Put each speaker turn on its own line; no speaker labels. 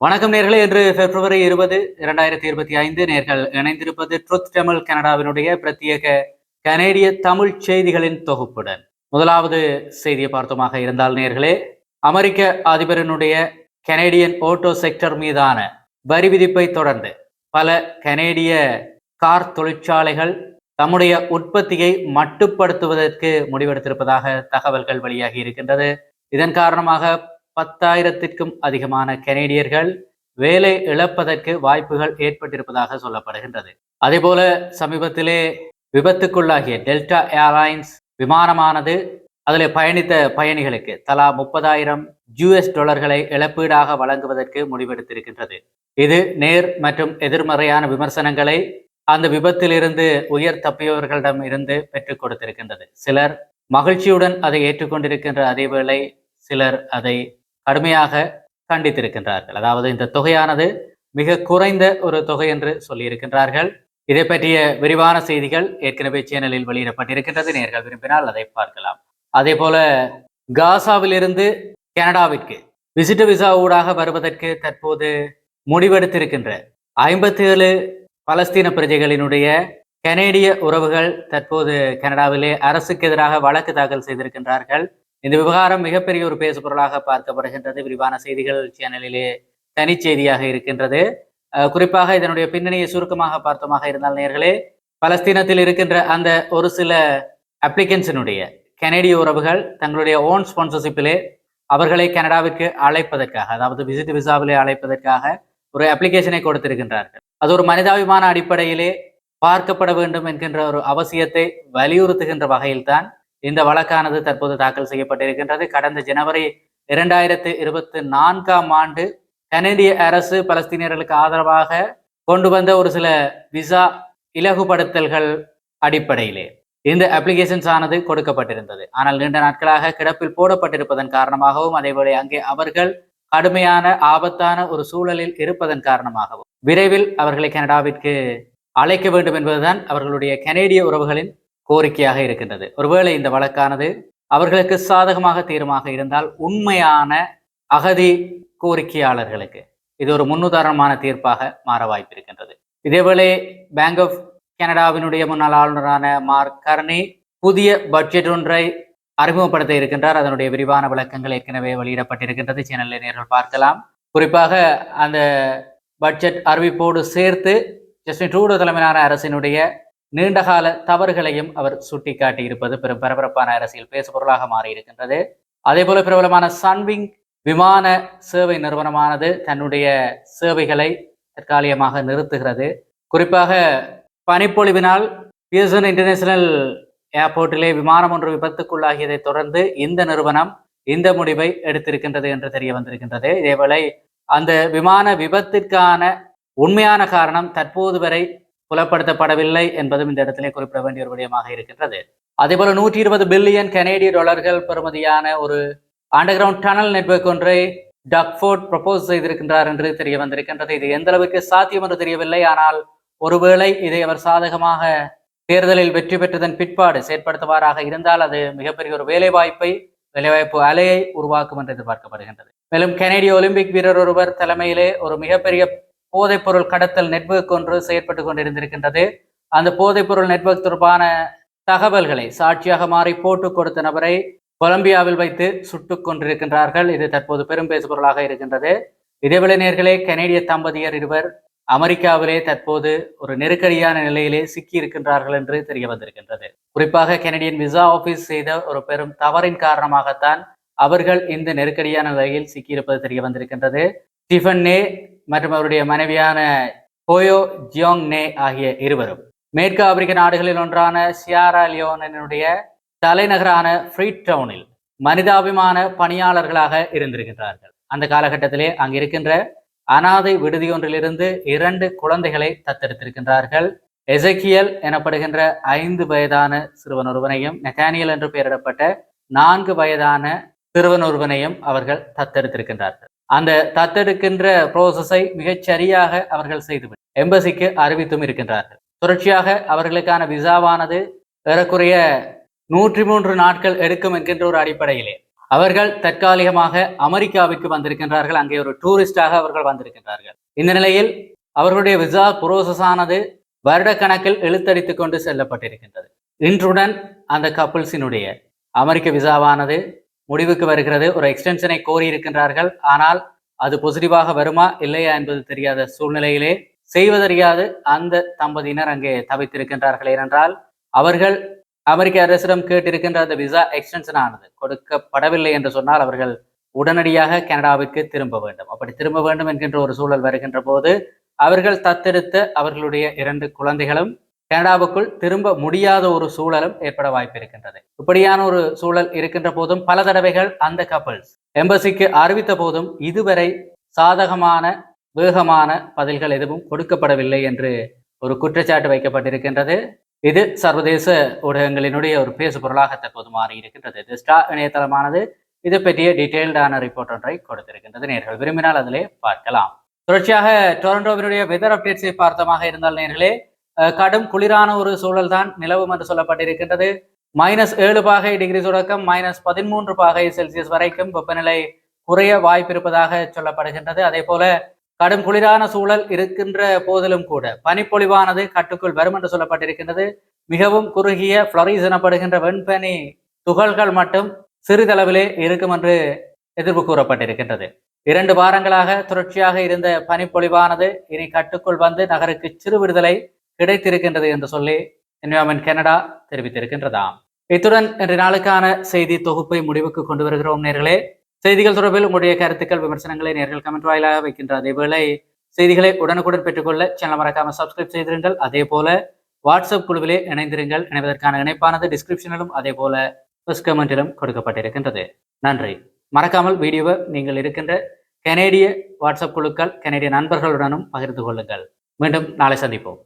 வணக்கம் நேர்களே. இன்று பிப்ரவரி இருபது இரண்டாயிரத்தி இருபத்தி ஐந்து நேர்கள் இணைந்திருப்பது ட்ருத் தமிழ் கனடாவினுடைய பிரத்யேக கனேடிய தமிழ் செய்திகளின் தொகுப்புடன். முதலாவது செய்தியை பார்த்தோமாக இருந்தால் நேர்களே அமெரிக்க அதிபரினுடைய கனேடியன் ஓட்டோ செக்டர் மீதான வரி விதிப்பை தொடர்ந்து பல கனேடிய கார் தொழிற்சாலைகள் தம்முடைய உற்பத்தியை மட்டுப்படுத்துவதற்கு முடிவெடுத்திருப்பதாக தகவல்கள் வெளியாகி இருக்கின்றது. இதன் காரணமாக பத்தாயிரத்திற்கும் அதிகமான கனேடியர்கள் வேலை இழப்பதற்கு வாய்ப்புகள் ஏற்பட்டிருப்பதாக சொல்லப்படுகின்றது. அதேபோல சமீபத்திலே விபத்துக்குள்ளாகிய டெல்டா ஏர்லைன்ஸ் விமானமானது அதில் பயணித்த பயணிகளுக்கு தலா முப்பதாயிரம் யூஎஸ் டாலர்களை இழப்பீடாக வழங்குவதற்கு முடிவெடுத்திருக்கின்றது. இது நேர் மற்றும் எதிர்மறையான விமர்சனங்களை அந்த விபத்திலிருந்து உயர் தப்பியவர்களிடம் இருந்து பெற்றுக் கொடுத்திருக்கின்றது. சிலர் மகிழ்ச்சியுடன் அதை ஏற்றுக்கொண்டிருக்கின்ற அதேவேளை சிலர் அதை கடுமையாக கண்டித்திருக்கின்றார்கள். அதாவது இந்த தொகையானது மிக குறைந்த ஒரு தொகை என்று சொல்லியிருக்கின்றார்கள். இதை பற்றிய விரிவான செய்திகள் ஏற்கனவே சேனலில் வெளியிடப்பட்டிருக்கின்றது. நேர்கள் விரும்பினால் அதை பார்க்கலாம். அதே போல காசாவிலிருந்து கனடாவிற்கு விசிட் விசா ஊடாக வருவதற்கு தற்போது முடிவெடுத்திருக்கின்ற ஐம்பத்தி ஏழு பலஸ்தீன பிரஜைகளினுடைய கனேடிய உறவுகள் தற்போது கனடாவிலே அரசுக்கு எதிராக வழக்கு தாக்கல் செய்திருக்கின்றார்கள். இந்த விவகாரம் மிகப்பெரிய ஒரு பேசுபொருளாக பார்க்கப்படுகின்றது. விரிவான செய்திகள் சேனலிலே தனி செய்தியாக இருக்கின்றது குறிப்பாக இதனுடைய பின்னணியை சுருக்கமாக பார்த்தோமாக இருந்தால் நேர்களே பலஸ்தீனத்தில் இருக்கின்ற அந்த ஒரு சில அப்ளிகன்ஸினுடைய கனேடிய உறவுகள் தங்களுடைய ஓன் ஸ்பான்சர்ஷிப்பிலே அவர்களை கனடாவிற்கு அழைப்பதற்காக அதாவது விசிட் விசாவிலே அழைப்பதற்காக ஒரு அப்ளிகேஷனை கொடுத்திருக்கின்றார்கள். அது ஒரு மனிதாபிமான அடிப்படையிலே பார்க்கப்பட வேண்டும் என்கின்ற ஒரு அவசியத்தை வலியுறுத்துகின்ற வகையில்தான் இந்த வழக்கானது தற்போது தாக்கல் செய்யப்பட்டிருக்கின்றது. கடந்த ஜனவரி இரண்டாயிரத்து இருபத்தி நான்காம் ஆண்டு கனேடிய அரசு பலஸ்தீனியர்களுக்கு ஆதரவாக கொண்டு வந்த ஒரு சில விசா இலகுபடுத்தல்கள் அடிப்படையிலே இந்த அப்ளிகேஷன்ஸ் ஆனது கொடுக்கப்பட்டிருந்தது. ஆனால் நீண்ட நாட்களாக கிடப்பில் போடப்பட்டிருப்பதன் காரணமாகவும் அதேபோல அங்கே அவர்கள் கடுமையான ஆபத்தான ஒரு சூழலில் இருப்பதன் காரணமாகவும். விரைவில் அவர்களை கனடாவிற்கு அழைக்க வேண்டும் என்பதுதான் அவர்களுடைய கனேடிய உறவுகளின் கோரிக்கையாக இருக்கின்றது. ஒருவேளை இந்த வழக்கானது அவர்களுக்கு சாதகமாக தீர்மாக இருந்தால் உண்மையான அகதி கோரிக்கையாளர்களுக்கு இது ஒரு முன்னுதாரணமான தீர்ப்பாக மாற வாய்ப்பு இருக்கின்றது. இதேவேளை பேங்க் ஆஃப் கனடாவினுடைய முன்னாள் ஆளுநரான மார்க் கர்னி புதிய பட்ஜெட் ஒன்றை அறிமுகப்படுத்த இருக்கின்றார். அதனுடைய விரிவான விளக்கங்கள் ஏற்கனவே வெளியிடப்பட்டிருக்கின்றது. சேனலில் நேர்கள் பார்க்கலாம். குறிப்பாக அந்த பட்ஜெட் அறிவிப்போடு சேர்த்து ஜஸ்டின் ட்ரூடோ தலைமையிலான அரசினுடைய நீண்டகால தவறுகளையும் அவர் சுட்டிக்காட்டி இருப்பது பெரும் பரபரப்பான அரசியல் பேசுபொருளாக மாறியிருக்கின்றது. அதே போல பிரபலமான சன்விங் விமான சேவை நிறுவனமானது தன்னுடைய சேவைகளை தற்காலிகமாக நிறுத்துகிறது. குறிப்பாக பனிப்பொழிவினால் பியர்சன் இன்டர்நேஷனல் ஏர்போர்ட்டிலே விமானம் ஒன்று விபத்துக்குள்ளாகியதை தொடர்ந்து இந்த நிறுவனம் இந்த முடிவை எடுத்திருக்கின்றது என்று தெரிய வந்திருக்கின்றது. இதேவேளை அந்த விமான விபத்திற்கான உண்மையான காரணம் தற்போது வரை புலப்படுத்தப்படவில்லை என்பதும் இந்த இடத்திலே குறிப்பிட வேண்டிய ஒரு விடயமாக இருக்கின்றது. அதேபோல நூற்றி இருபது பில்லியன் கனேடிய டாலர்கள் பெறுமதியான ஒரு அண்டர் கிரவுண்ட் டனல் நெட்வொர்க் ஒன்றை டக்ஃபோர்ட் ப்ரப்போஸ் செய்திருக்கின்றார் என்று தெரிய வந்திருக்கின்றது. இது எந்த அளவுக்கு சாத்தியம் என்று தெரியவில்லை. ஆனால் ஒருவேளை இதை அவர் சாதகமாக தேர்தலில் வெற்றி பெற்றதன் பிற்பாடு செயற்படுத்துவாராக இருந்தால் அது மிகப்பெரிய ஒரு வேலைவாய்ப்பை வேலைவாய்ப்பு அலையை உருவாக்கும் என்று எதிர்பார்க்கப்படுகின்றது. மேலும் கனேடிய ஒலிம்பிக் வீரர் ஒருவர் தலைமையிலே ஒரு மிகப்பெரிய போதைப்பொருள் கடத்தல் நெட்வொர்க் ஒன்று செயற்பட்டு கொண்டிருந்திருக்கின்றது. அந்த போதைப்பொருள் நெட்வொர்க் தொடர்பான தகவல்களை சாட்சியாக மாறி போட்டு கொடுத்த நபரை கொலம்பியாவில் வைத்து சுட்டுக் கொண்டிருக்கின்றார்கள் இது தற்போது பெரும் பேசுபொருளாக இருக்கின்றது. இதேவேளை நேர்களே கனேடிய தம்பதியர் இருவர் அமெரிக்காவிலே தற்போது ஒரு நெருக்கடியான நிலையிலே சிக்கி இருக்கின்றார்கள் என்று தெரிய வந்திருக்கின்றது. குறிப்பாக கெனடியன் விசா ஆபீஸ் செய்த ஒரு பெரும் தவறின் காரணமாகத்தான் அவர்கள் இந்த நெருக்கடியான நிலையில் சிக்கியிருப்பது தெரிய வந்திருக்கின்றது. ஸ்டிஃபன் நே மற்றும் அவருடைய மனைவியான கோயோ ஜியோங் நே ஆகிய இருவரும். மேற்கு ஆப்பிரிக்க நாடுகளில் ஒன்றான சியாரா லியோனனுடைய தலைநகரான ஃப்ரீ டவுனில் மனிதாபிமான பணியாளர்களாக இருந்திருக்கின்றார்கள். அந்த காலகட்டத்திலே அங்கு இருக்கின்ற அனாதை விடுதியொன்றிலிருந்து இரண்டு குழந்தைகளை தத்தெடுத்திருக்கின்றார்கள். எசக்கியல் எனப்படுகின்ற ஐந்து வயதான சிறுவன் ஒருவனையும் நெகானியல் என்று பெயரிடப்பட்ட நான்கு வயதான சிறுவன் ஒருவனையும் அவர்கள் தத்தெடுத்திருக்கின்றார்கள். அந்த தத்தெடுக்கின்ற ப்ரோசஸை மிகச்சரியாக அவர்கள் செய்து எம்பசிக்கு அறிவித்தும் இருக்கின்றார்கள். தொடர்ச்சியாக அவர்களுக்கான விசாவானது ஏறக்குறைய நூற்றி மூன்று நாட்கள் எடுக்கும் என்கின்ற ஒரு அடிப்படையிலே அவர்கள் தற்காலிகமாக அமெரிக்காவுக்கு வந்திருக்கின்றார்கள். அங்கே ஒரு டூரிஸ்டாக அவர்கள் வந்திருக்கின்றார்கள். இந்த நிலையில் அவர்களுடைய விசா புரோசஸ் ஆனது வருடக்கணக்கில் இழுத்தடித்து கொண்டு செல்லப்பட்டிருக்கின்றது. இன்றுடன் அந்த கப்பிள்ஸினுடைய அமெரிக்க விசாவானது முடிவுக்கு வருகிறது. ஒரு எக்ஸ்டென்ஷனை கோரி இருக்கின்றார்கள் ஆனால் அது பாசிட்டிவாக வருமா இல்லையா என்பது தெரியாத சூழ்நிலையிலே செய்வதறியாது அந்த தம்பதியினர் அங்கே தவித்திருக்கின்றார்கள் ஏனென்றால் அவர்கள் அமெரிக்க அரசிடம் கேட்டிருக்கின்ற அந்த விசா எக்ஸ்டென்ஷன் ஆனது கொடுக்கப்படவில்லை என்று சொன்னால் அவர்கள் உடனடியாக கனடாவிற்கு திரும்ப வேண்டும். அப்படி திரும்ப வேண்டும் என்கின்ற ஒரு சூழல் வருகின்ற போது அவர்கள் தத்தெடுத்த அவர்களுடைய இரண்டு குழந்தைகளும் கனடாவுக்குள் திரும்ப முடியாத ஒரு சூழலும் ஏற்பட வாய்ப்பு இருக்கின்றது இப்படியான ஒரு சூழல் இருக்கின்ற போதும் பல தடவைகள் அந்த கப்பல்ஸ் எம்பசிக்கு அறிவித்த போதும் இதுவரை சாதகமான வேகமான பதில்கள் எதுவும் கொடுக்கப்படவில்லை என்று ஒரு குற்றச்சாட்டு வைக்கப்பட்டிருக்கின்றது. இது சர்வதேச ஊடகங்களினுடைய ஒரு பேசு பொருளாக தற்போது மாறி இருக்கின்றது இது ஸ்டா இணையதளமானது. இது பற்றிய டீட்டெயில்டான ரிப்போர்ட் ஒன்றை கொடுத்திருக்கின்றது. நேர்கள் விரும்பினால் அதிலே பார்க்கலாம். தொடர்ச்சியாக டொரண்டோவினுடைய வெதர் அப்டேட்ஸை பார்த்தமாக இருந்தால் நேர்களே கடும் குளிரான ஒரு சூழல் தான் நிலவும் என்று சொல்லப்பட்டிருக்கின்றது. மைனஸ் ஏழு பாகை டிகிரி தொடக்கம் மைனஸ் பதிமூன்று பாகை செல்சியஸ் வரைக்கும் வெப்பநிலை குறைய வாய்ப்பிருப்பதாக சொல்லப்படுகின்றது. அதே போல கடும் குளிரான சூழல் இருக்கின்ற போதிலும் கூட பனிப்பொழிவானது கட்டுக்குள் வரும் என்று சொல்லப்பட்டிருக்கின்றது. மிகவும் குறுகிய ஃப்ளரிஸ் எனப்படுகின்ற வெண்பனி துகள்கள் மட்டும் சிறிதளவிலே இருக்கும் என்று எதிர்ப்பு கூறப்பட்டிருக்கின்றது. இரண்டு வாரங்களாக தொடர்ச்சியாக இருந்த பனிப்பொழிவானது இனி கட்டுக்குள் வந்து நகருக்கு சிறு விடுதலை கிடைத்திருக்கின்றது என்று சொல்லி என்விரான்மெண்ட் கனடா தெரிவித்திருக்கின்றதாம் இத்துடன் இன்று நாளுக்கான செய்தி தொகுப்பை முடிவுக்கு கொண்டு வருகிறோம் நேர்களே. செய்திகள் தொடர்பில் உங்களுடைய கருத்துக்கள் விமர்சனங்களை நேர்கள் கமெண்ட் வாயிலாக வைக்கின்ற அதேவேளை செய்திகளை உடனுக்குடன் பெற்றுக்கொள்ள சேனல் மறக்காம சப்ஸ்கிரைப் செய்திருங்கள். அதே போல வாட்ஸ்அப் குழுவிலே இணைந்திருங்கள். இணைவதற்கான இணைப்பானது டிஸ்கிரிப்ஷனிலும் அதே போல ஃபர்ஸ்ட் கமெண்டிலும் கொடுக்கப்பட்டிருக்கின்றது. நன்றி. மறக்காமல் வீடியோவை நீங்கள் இருக்கின்ற கனேடிய வாட்ஸ்அப் குழுக்கள் கனேடிய நண்பர்களுடனும் பகிர்ந்து கொள்ளுங்கள். மீண்டும் நாளை சந்திப்போம்.